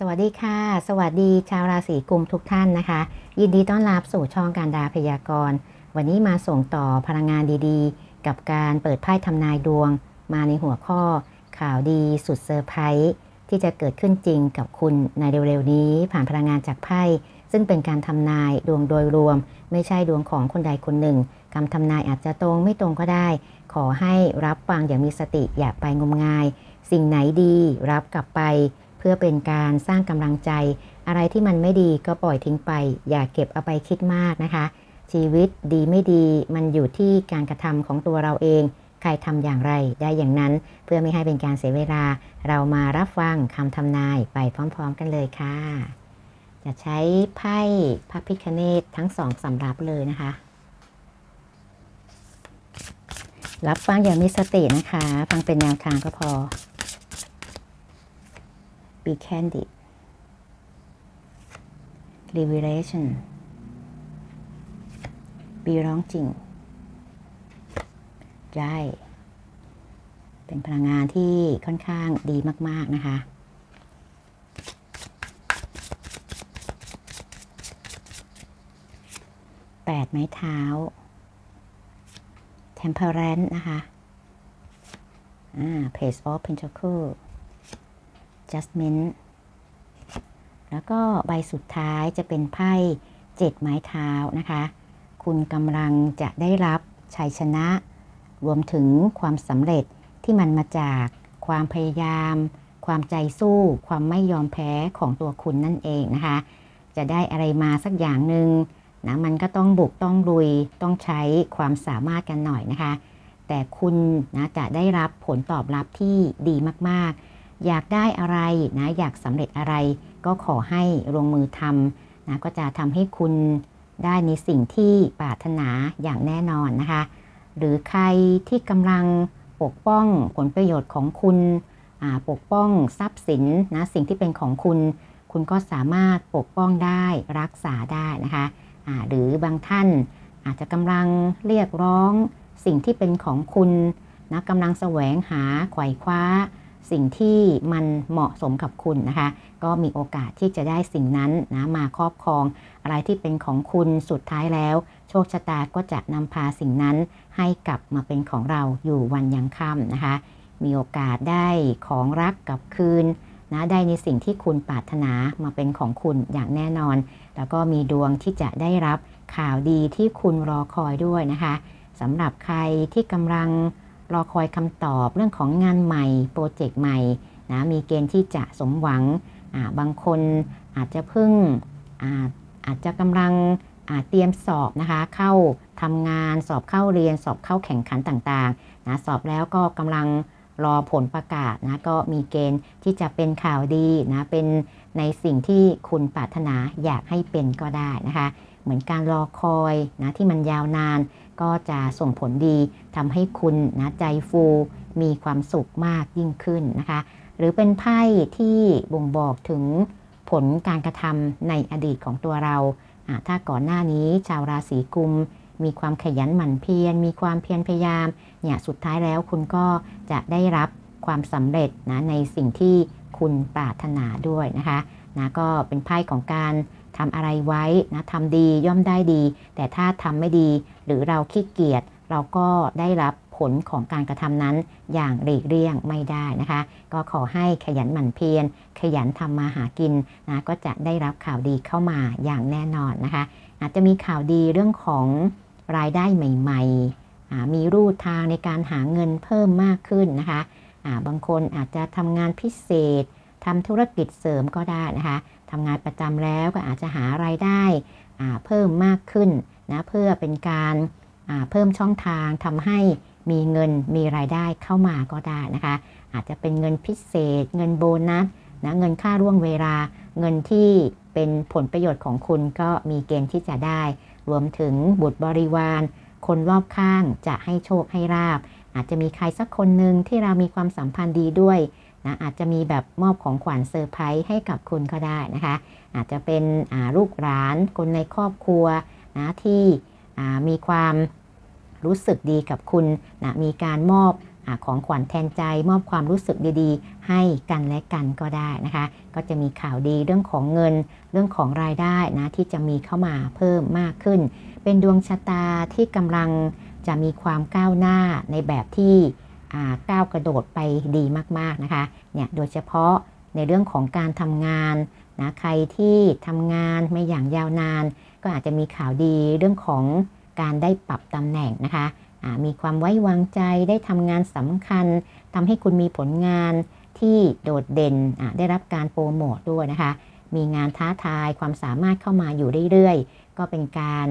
สวัสดีค่ะ สวัสดีชาวราศีกุมทุกท่านนะคะ ยินดีต้อนรับสู่ช่องการดาพยากรณ์ วันนี้มาส่งต่อพลังงานดีๆ กับการเปิดไพ่ทำนายดวง มาในหัวข้อ ข่าวดีสุดเซอร์ไพรส์ที่จะเกิดขึ้นจริงกับคุณในเร็วๆนี้ ผ่านพลังงานจากไพ่ซึ่งเป็นการทำนายดวงโดยรวม ไม่ใช่ดวงของคนใดคนหนึ่งคำทำนายอาจจะตรงไม่ตรงก็ได้ ขอให้รับฟังอย่างมีสติอย่าไปงมงาย สิ่งไหนดีรับกลับไป เพื่อเป็นการสร้างกำลังใจ อะไรที่มันไม่ดีก็ปล่อยทิ้งไป อย่าเก็บเอาไปคิดมากนะคะ ชีวิตดีไม่ดีมันอยู่ที่การกระทำของตัวเราเอง ใครทำอย่างไรได้อย่างนั้น เพื่อไม่ให้เป็นการเสียเวลา เรามารับฟังคำทำนายไปพร้อมๆกันเลยค่ะ จะใช้ไพ่พระพิคเนตทั้งสองสำรับเลยนะคะรับฟังอย่างมีสตินะคะ ฟังเป็นแนวทางก็พอ be candid revelation ปีร้องจริง ได้ เป็นพลังงานที่ค่อนข้างดีมาก ๆ นะคะ แปดไม้เท้า temperance นะคะ อ่า page of pentacle judgment แล้วก็ใบสุดท้ายจะเป็นไพ่เจ็ดไม้เท้านะคะ คุณกำลังจะได้รับชัยชนะ รวมถึงความสำเร็จที่มันมาจากความพยายาม ความใจสู้ ความไม่ยอมแพ้ของตัวคุณนั่นเองนะคะ จะได้อะไรมาสักอย่างหนึ่งนะมันก็ต้องบุกต้องลุยต้องใช้ความสามารถกันหน่อยนะคะ แต่คุณนะจะได้รับผลตอบรับที่ดีมากๆ อยากได้อะไรนะอยากสำเร็จอะไร ก็ขอให้ลงมือทำนะก็จะทำให้คุณได้ในสิ่งที่ปรารถนาอย่างแน่นอนนะคะ หรือใครที่กำลังปกป้องผลประโยชน์ของคุณปกป้องทรัพย์สินนะสิ่งที่เป็นของคุณ คุณก็สามารถปกป้องได้รักษาได้นะคะะหรือบางท่านอาจจะกำลังเรียกร้องสิ่งที่เป็นของคุณนะกำลังแสวงหาไขว่คว้า สิ่งที่มันเหมาะสมกับคุณนะคะ ก็มีโอกาสที่จะได้สิ่งนั้นนะมาครอบครอง อะไรที่เป็นของคุณสุดท้ายแล้ว โชคชะตาก็จะนำพาสิ่งนั้นให้กลับมาเป็นของเราอยู่วันยังค่ำนะคะ มีโอกาสได้ของรักกลับคืนนะได้ในสิ่งที่คุณปรารถนามาเป็นของคุณอย่างแน่นอน แล้วก็มีดวงที่จะได้รับข่าวดีที่คุณรอคอยด้วยนะคะสำหรับใครที่กำลัง รอคอยคำตอบเรื่องของงานใหม่ โปรเจกต์ใหม่นะมีเกณฑ์ที่จะสมหวังบางคนอาจจะเพิ่งอาอาจจะกำลังเตรียมสอบนะคะเข้าทำงานสอบเข้าเรียนสอบเข้าแข่งขันต่างๆนะสอบแล้วก็กำลังรอผลประกาศนะก็มีเกณฑ์ที่จะเป็นข่าวดีนะเป็นในสิ่งที่คุณปรารถนาอยากให้เป็นก็ได้นะคะ เหมือนการรอคอยนะที่มันยาวนาน ก็จะส่งผลดีทำให้คุณนะใจฟูมีความสุขมากยิ่งขึ้นนะคะ หรือเป็นไพ่ที่บ่งบอกถึงผลการกระทำในอดีตของตัวเราถ้าก่อนหน้านี้ชาวราศีกุม มีความขยันหมั่นเพียรมีความเพียรพยายามเนี่ยสุดท้ายแล้วคุณก็จะได้รับความสำเร็จนะในสิ่งที่คุณปรารถนาด้วยนะคะนะก็เป็นไพ่ของการ ทำอะไรไว้นะทำดีย่อมได้ดี แต่ถ้าทำไม่ดี หรือเราขี้เกียจเราก็ได้รับผลของการกระทำนั้นอย่างหลีกเลี่ยงไม่ได้นะคะ ก็ขอให้ขยันหมั่นเพียรขยันทำมาหากินนะก็จะได้รับข่าวดีเข้ามาอย่างแน่นอนนะคะ อาจจะมีข่าวดีเรื่องของรายได้ใหม่ๆ มีรูทางในการหาเงินเพิ่มมากขึ้นนะคะ บางคนอาจจะทำงานพิเศษทำธุรกิจเสริมก็ได้นะคะ ทำงานประจำแล้วก็อาจจะหารายได้เพิ่มมากขึ้นนะเพื่อเป็นการเพิ่มช่องทางทำให้มีเงินมีรายได้เข้ามาก็ได้นะคะ อาจจะเป็นเงินพิเศษ เงินโบนัสนะเงินค่าร่วงเวลา เงินที่เป็นผลประโยชน์ของคุณก็มีเกณฑ์ที่จะได้ รวมถึงบุตรบริวาร คนรอบข้างจะให้โชคให้ราบ อาจจะมีใครสักคนหนึ่งที่เรามีความสัมพันธ์ดีด้วย นะอาจจะมีแบบมอบของขวัญเซอร์ไพรส์ให้กับคุณก็ได้นะคะ อาจจะเป็นลูกหลานคนในครอบครัวนะที่มีความรู้สึกดีกับคุณนะมีการมอบอของขวัญแทนใจ มอบความรู้สึกดีๆ ให้กันและกันก็ได้นะคะ ก็จะมีข่าวดีเรื่องของเงินเรื่องของรายได้นะที่จะมีเข้ามาเพิ่มมากขึ้น เป็นดวงชะตาที่กำลังจะมีความก้าวหน้าในแบบที่ ก้าวกระโดดไปดีมากๆนะคะเนี่ยโดยเฉพาะในเรื่องของการทำงานนะใครที่ทำงานไม่อย่างยาวนาน ก็อาจจะมีข่าวดีเรื่องของการได้ปรับตำแหน่งนะคะมีความไว้วางใจได้ทำงานสำคัญทำให้คุณมีผลงานที่โดดเด่นได้รับการโปรโมทด้วยนะคะ มีงานท้าทายความสามารถเข้ามาอยู่เรื่อยๆ ก็เป็นการ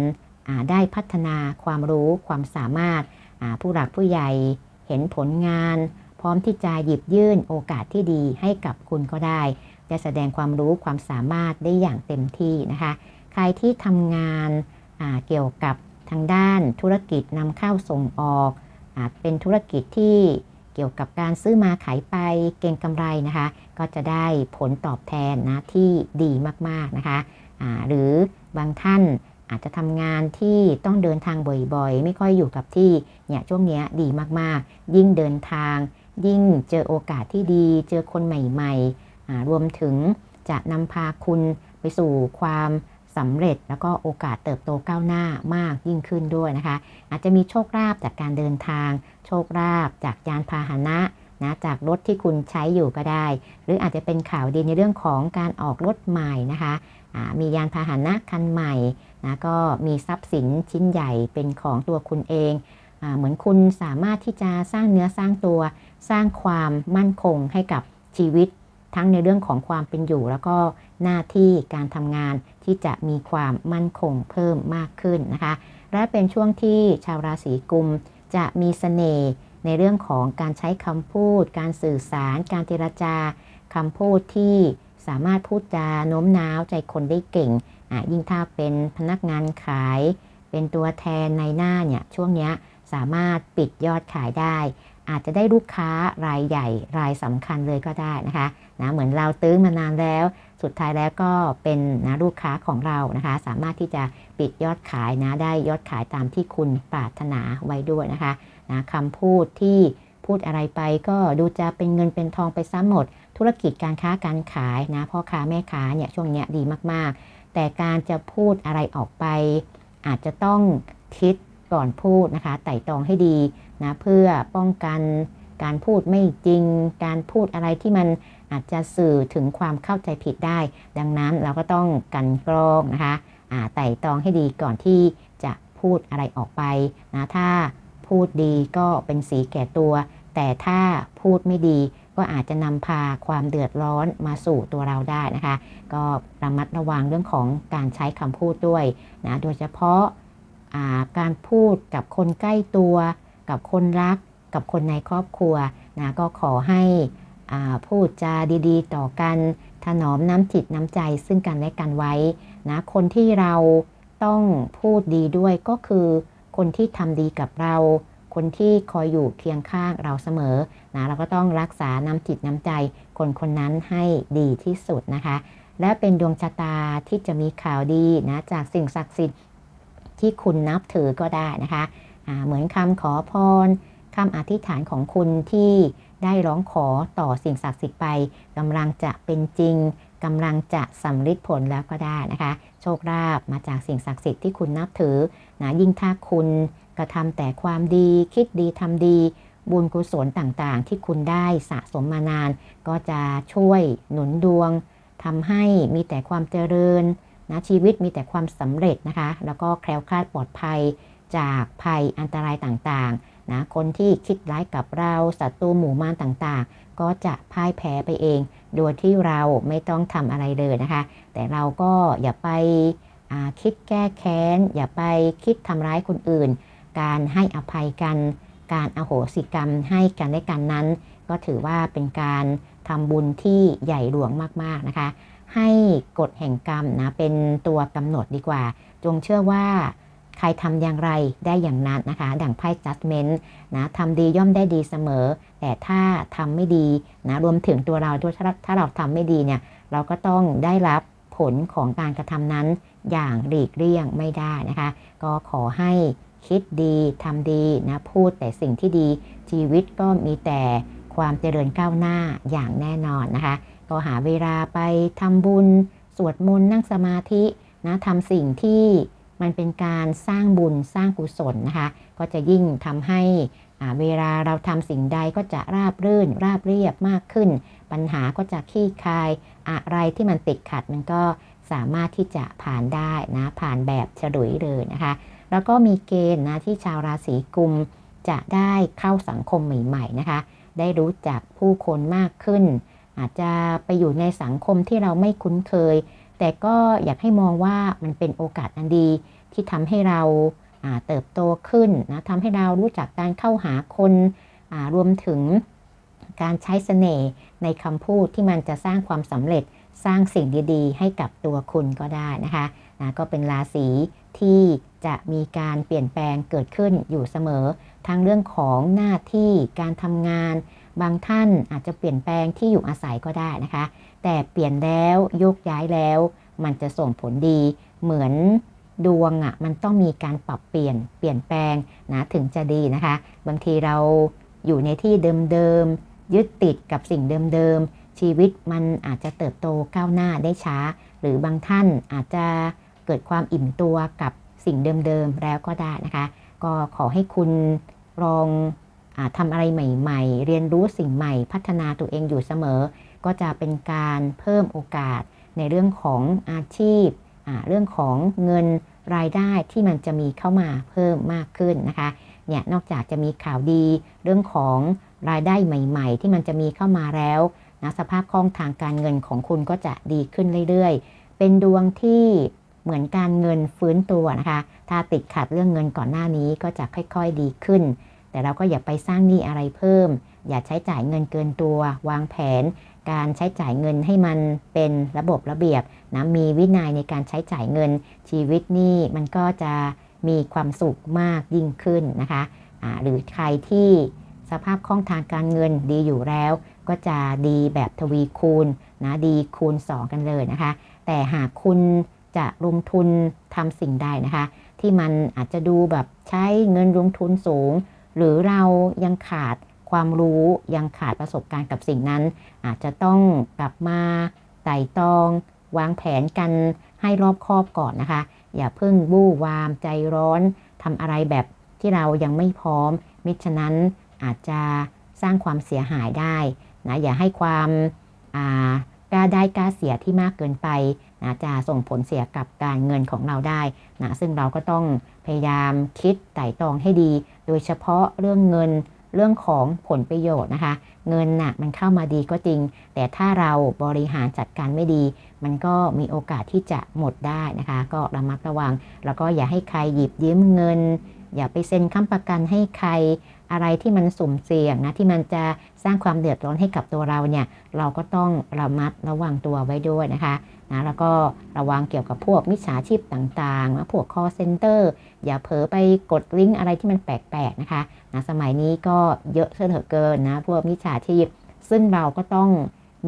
ได้พัฒนาความรู้ความสามารถผู้หลักผู้ใหญ่ เห็นผลงาน พร้อมที่จะหยิบยื่นโอกาสที่ดีให้กับคุณก็ได้จะแสดงความรู้ความสามารถได้อย่างเต็มที่นะคะ ใครที่ทำงานาเกี่ยวกับทางด้านธุรกิจนำเข้าส่งออกอเป็นธุรกิจที่เกี่ยวกับการซื้อมาขายไปเก่งกำไรนะคะ ก็จะได้ผลตอบแทนนะที่ดีมากๆนะคะหรือบางท่าน อาจจะทำงานที่ต้องเดินทางบ่อยๆ ไม่ค่อยอยู่กับที่เนี่ยช่วงนี้ดีมากๆ ยิ่งเดินทาง ยิ่งเจอโอกาสที่ดี เจอคนใหม่ๆ รวมถึงจะนำพาคุณไปสู่ความสำเร็จแล้วก็โอกาสเติบโตก้าวหน้ามากยิ่งขึ้นด้วยนะคะ อาจจะมีโชคลาภจากการเดินทาง โชคลาภจากยานพาหนะนะจากรถที่คุณใช้อยู่ก็ได้ หรืออาจจะเป็นข่าวดีในเรื่องของการออกรถใหม่นะคะมียานพาหนะคันใหม่ นะก็มีทรัพย์สินชิ้นใหญ่เป็นของตัวคุณเองอเหมือนคุณสามารถที่จะสร้างเนื้อสร้างตัว สร้างความมั่นคงให้กับชีวิต ทั้งในเรื่องของความเป็นอยู่ แล้วก็หน้าที่การทำงานที่จะมีความมั่นคงเพิ่มมากขึ้นนะคะ และเป็นช่วงที่ชาวราศีกุมจะมีเสน่ห์ในเรื่องของการใช้คำพูด การสื่อสาร การเจรจาคำพูดที่สามารถพูดจาโน้มน้าวใจคนได้เก่ง ยิ่งถ้าเป็นพนักงานขาย เป็นตัวแทนในหน้าเนี่ยช่วงนี้สามารถปิดยอดขายได้ อาจจะได้ลูกค้ารายใหญ่รายสำคัญเลยก็ได้นะคะนะเหมือนเราตื้อมานานแล้ว สุดท้ายแล้วก็เป็นนะลูกค้าของเรานะคะ สามารถที่จะปิดยอดขายนะได้ยอดขายตามที่คุณปรารถนาไว้ด้วยนะคะนะคำพูดที่ พูดอะไรไปก็ดูจะเป็นเงินเป็นทองไปซ้ำหมด ธุรกิจการค้าการขายนะพ่อค้าแม่ค้าเนี่ยช่วงเนี้ยดีมากๆ แต่การจะพูดอะไรออกไป อาจจะต้องคิดก่อนพูดนะคะ ไต่ตรองให้ดีนะเพื่อป้องกันการพูดไม่จริง การพูดอะไรที่มันอาจจะสื่อถึงความเข้าใจผิดได้ ดังนั้นเราก็ต้องกันกรองนะคะไต่ตรองให้ดีก่อนที่จะพูดอะไรออกไปนะถ้า พูดดีก็เป็นสีแก่ตัว แต่ถ้าพูดไม่ดีก็อาจจะนำพาความเดือดร้อนมาสู่ตัวเราได้นะคะ ก็ระมัดระวังเรื่องของการใช้คำพูดด้วยนะโดยเฉพาะาการพูดกับคนใกล้ตัว กับคนรัก กับคนในครอบครัวนะก็ขอให้พูดจาดีๆ ต่อกัน ถนอมน้ำจิตน้ำใจซึ่งกันและกันไว้นะคนที่เราต้องพูดดีด้วยก็คือ คนที่ทำดีกับเรา คนที่คอยอยู่เคียงข้างเราเสมอนะเราก็ต้องรักษาน้ำจิตน้ำใจ คนคนนั้นให้ดีที่สุดนะคะ และเป็นดวงชะตาที่จะมีข่าวดีนะจากสิ่งศักดิ์สิทธิ์ที่คุณนับถือก็ได้นะคะอ่าเหมือนคำขอพรคำอธิษฐานของคุณที่ได้ร้องขอต่อสิ่งศักดิ์สิทธิ์ไปกำลังจะเป็นจริง กำลังจะสำลิดผลแล้วก็ได้นะคะ โชคลาภมาจากสิ่งศักดิ์สิทธิ์ที่คุณนับถือนะยิ่งถ้าคุณกระทำแต่ความดีคิดดีทำดีบุญกุศลต่างๆ ที่คุณได้สะสมมานาน ก็จะช่วยหนุนดวงทำให้มีแต่ความเจริญนะชีวิตมีแต่ความสำเร็จนะคะ แล้วก็แคล้วคลาดปลอดภัยจากภัยอันตรายต่างๆนะคนที่คิดร้ายกับเราศัตรูหมู่มารต่างๆ ก็จะพ่ายแพ้ไปเอง โดยที่เราไม่ต้องทำอะไรเลยนะคะ แต่เราก็อย่าไปาคิดแก้แค้น อย่าไปคิดทำร้ายคนอื่น การให้อภัยกัน การอโหสิกรรมให้กันและกันนั้น ก็ถือว่าเป็นการทำบุญที่ใหญ่หลวงมากๆนะคะ ให้กฎแห่งกรรมนะเป็นตัวกำหนดดีกว่า จงเชื่อว่าใครทำอย่างไรได้อย่างนั้นนะคะ ดั่งไพ่ judgment นะทำดีย่อมได้ดีเสมอ แต่ถ้าทำไม่ดีนะรวมถึงตัวเราด้วยถ้าถ้าเราทำไม่ดีเนี่ยเราก็ต้องได้รับผลของการกระทำนั้นอย่างหลีกเลี่ยงไม่ได้นะคะ ก็ขอให้คิดดีทำดีนะพูดแต่สิ่งที่ดีชีวิตก็มีแต่ความเจริญก้าวหน้าอย่างแน่นอนนะคะ ก็หาเวลาไปทำบุญ สวดมนต์นั่งสมาธินะทำสิ่งที่มันเป็นการสร้างบุญสร้างกุศลนะคะ ก็จะยิ่งทำให้ เวลาเราทำสิ่งใดก็จะราบรื่น ราบเรียบมากขึ้น ปัญหาก็จะคลี่คลาย อะไรที่มันติดขัดมันก็สามารถที่จะผ่านได้นะผ่านแบบฉลุยเลยนะคะ แล้วก็มีเกณฑ์นะที่ชาวราศีกุมจะได้เข้าสังคมใหม่ ๆนะคะ ได้รู้จักผู้คนมากขึ้น อาจจะไปอยู่ในสังคมที่เราไม่คุ้นเคย แต่ก็อยากให้มองว่ามันเป็นโอกาสอันดีที่ทำให้เราอ่า เติบโตขึ้นนะทำให้เรารู้จักการเข้าหาคนารวมถึงการใช้เสน่ห์ในคำพูดที่มันจะสร้างความสำเร็จสร้างสิ่งดีๆ ให้กับตัวคุณก็ได้นะคะนะก็เป็นราศีที่จะมีการเปลี่ยนแปลงเกิดขึ้นอยู่เสมอ ทั้งเรื่องของหน้าที่การทำงาน บางท่านอาจจะเปลี่ยนแปลงที่อยู่อาศัยก็ได้นะคะ แต่เปลี่ยนแล้วยกย้ายแล้ว มันจะส่งผลดีเหมือน ดวงอะ่ะมันต้องมีการปรับเปลี่ยนเปลี่ยนแปลงนะถึงจะดีนะคะ บางทีเราอยู่ในที่เดิมๆยึดติดกับสิ่งเดิมๆชีวิตมันอาจจะเติบโตก้าวหน้าได้ช้า หรือบางท่านอาจจะเกิดความอิ่มตัวกับสิ่งเดิมๆแล้วก็ได้นะคะ ก็ขอให้คุณลองอทำอะไรใหม่ๆ เรียนรู้สิ่งใหม่พัฒนาตัวเองอยู่เสมอ ก็จะเป็นการเพิ่มโอกาสในเรื่องของอาชีพ เรื่องของเงินรายได้ที่มันจะมีเข้ามาเพิ่มมากขึ้นนะคะเนี่ยนอกจากจะมีข่าวดีเรื่องของรายได้ใหม่ ๆ ที่มันจะมีเข้ามาแล้วนะสภาพคล่องทางการเงินของคุณก็จะดีขึ้นเรื่อยๆ เป็นดวงที่เหมือนการเงินฟื้นตัวนะคะ ถ้าติดขัดเรื่องเงินก่อนหน้านี้ก็จะค่อยๆดีขึ้น แต่เราก็อย่าไปสร้างหนี้อะไรเพิ่ม อย่าใช้จ่ายเงินเกินตัว วางแผน การใช้จ่ายเงินให้มันเป็นระบบระเบียบนะมีวินัยในการใช้จ่ายเงินชีวิตนี่มันก็จะมีความสุขมากยิ่งขึ้นนะคะะหรือใครที่สภาพคล่องทางการเงินดีอยู่แล้ว ก็จะดีแบบทวีคูณนะดีคูณ 2 กันเลยนะคะ แต่หากคุณจะลงทุนทำสิ่งใดนะคะ ที่มันอาจจะดูแบบใช้เงินลงทุนสูง หรือเรายังขาด ความรู้ยังขาดประสบการณ์กับสิ่งนั้น อาจจะต้องกลับมาไต่ตอง วางแผนกันให้รอบคอบก่อนนะคะ อย่าเพิ่งวู่วามใจร้อนทำอะไรแบบที่เรายังไม่พร้อม มิฉะนั้นอาจจะสร้างความเสียหายได้นะอย่าให้ความกล้าได้กล้าเสียที่มากเกินไปนะจะส่งผลเสียกับการเงินของเราได้นะซึ่งเราก็ต้องพยายามคิดไต่ตองให้ดี โดยเฉพาะเรื่องเงิน เรื่องของผลประโยชน์นะคะ เงินน่ะมันเข้ามาดีก็จริง แต่ถ้าเราบริหารจัดการไม่ดี มันก็มีโอกาสที่จะหมดได้นะคะ ก็ระมัดระวัง แล้วก็อย่าให้ใครหยิบยืมเงิน อย่าไปเซ็นค้ำประกันให้ใครอะไรที่มันสุ่มเสี่ยงนะที่มันจะสร้างความเดือดร้อนให้กับตัวเราเนี่ยเราก็ต้องระมัดระวังตัวไว้ด้วยนะคะนะแล้วก็ระวังเกี่ยวกับพวกมิจฉาชีพต่างๆนะพวก call center อย่าเผลอไปกดลิงก์อะไรที่มันแปลกๆนะคะ นะสมัยนี้ก็เยอะเสือเกินนะพวกมิจฉาชีพ ซึ่งเราก็ต้อง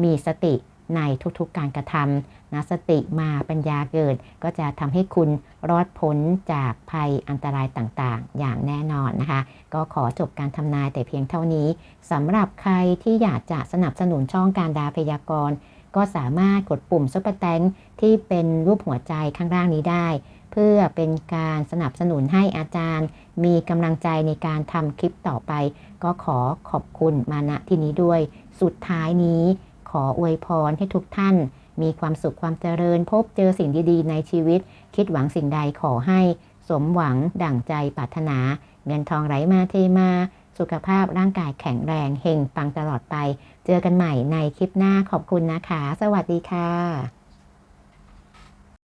มีสติในทุกๆการกระทำนะสติมาปัญญาเกิด ก็จะทำให้คุณรอดพ้นจากภัยอันตรายต่างๆ อย่างแน่นอนนะคะ ก็ขอจบการทำนายแต่เพียงเท่านี้สำหรับใครที่อยากจะสนับสนุนช่องการดาพยากรณ์ ก็สามารถกดปุ่มซุปเปอร์แตงที่เป็นรูปหัวใจข้างล่างนี้ได้ พื่อเป็นการสนับสนุนให้อาจารย์ มีกำลังใจในการทำคลิปต่อไป ก็ขอขอบคุณมาณที่นี้ด้วย สุดท้ายนี้ ขออวยพรให้ทุกท่าน มีความสุขความเจริญ พบเจอสิ่งดีๆ ในชีวิต คิดหวังสิ่งใดขอให้ สมหวังดั่งใจปรารถนา เงินทองไหลมาเทมา สุขภาพร่างกายแข็งแรงเฮงปังตลอดไป เจอกันใหม่ในคลิปหน้าขอบคุณนะคะ สวัสดีค่ะ